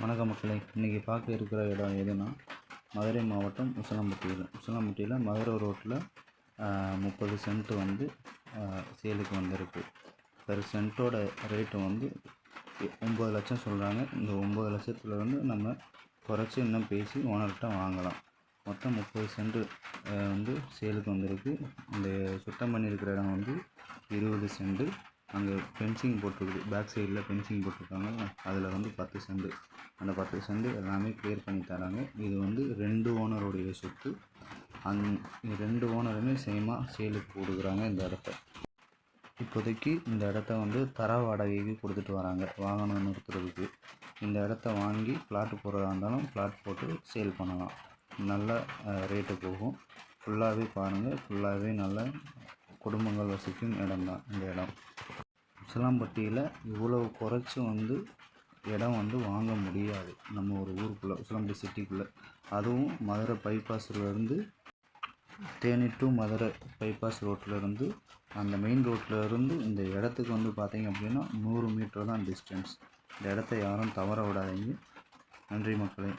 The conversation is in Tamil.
வணக்க மக்களை. இன்றைக்கி பார்க்க இருக்கிற இடம் எதுனா மதுரை மாவட்டம் உசலம்பட்டியில். உசலம்பட்டியில் மதுரை ரோட்டில் முப்பது சென்ட் வந்து சேலுக்கு வந்திருக்கு. பெர் சென்ட்டோட ரேட்டு வந்து ஒம்பது லட்சம் சொல்கிறாங்க இந்த ஒம்பது லட்சத்தில் வந்து நம்ம குறைச்சி இன்னும் பேசி ஓனர்கிட்ட வாங்கலாம். மொத்தம் முப்பது சென்ட் வந்து சேலுக்கு வந்திருக்கு. இந்த சுத்தம் பண்ணியிருக்கிற இடம் வந்து இருபது சென்ட். அங்கே ஃபென்சிங் போட்டிருக்குது. பேக் சைடில் ஃபென்சிங் போட்டிருக்காங்க. அதில் வந்து பத்து செண்டு அந்த பத்து செண்டு எல்லாமே கிளியர் பண்ணி தராங்க. இது வந்து ரெண்டு ஓனருடைய சொத்து. அந் ரெண்டு ஓனருமே சேமாக சேலுக்கு கொடுக்குறாங்க இந்த இடத்த. இப்போதைக்கு இந்த இடத்த வந்து தர வாடகைக்கு கொடுத்துட்டு வராங்க. வாகனம் நிறுத்துறதுக்கு. இந்த இடத்த வாங்கி ஃப்ளாட் போடுறதா இருந்தாலும் ஃப்ளாட் போட்டு சேல் பண்ணலாம். நல்ல ரேட்டு போகும். ஃபுல்லாகவே பாருங்கள் ஃபுல்லாகவே நல்ல குடும்பங்கள் வசிக்கும் இடம்தான் இந்த இடம். உசிலம்பட்டியில் இவ்வளவு குறைச்சி வந்து இடம் வந்து வாங்க முடியாது. நம்ம ஒரு ஊருக்குள்ளே உசிலம்பட்டி சிட்டிக்குள்ளே. அதுவும் மதுரை பைபாஸ்லேருந்து தேனி டு மதுரை பைபாஸ் ரோட்டில் இருந்து அந்த மெயின் ரோட்டில் இருந்து இந்த இடத்துக்கு வந்து பார்த்தீங்க அப்படின்னா நூறு மீட்டர் தான் டிஸ்டன்ஸ் இந்த இடத்த யாரும் தவற விடாதீங்க. நன்றி மக்களே.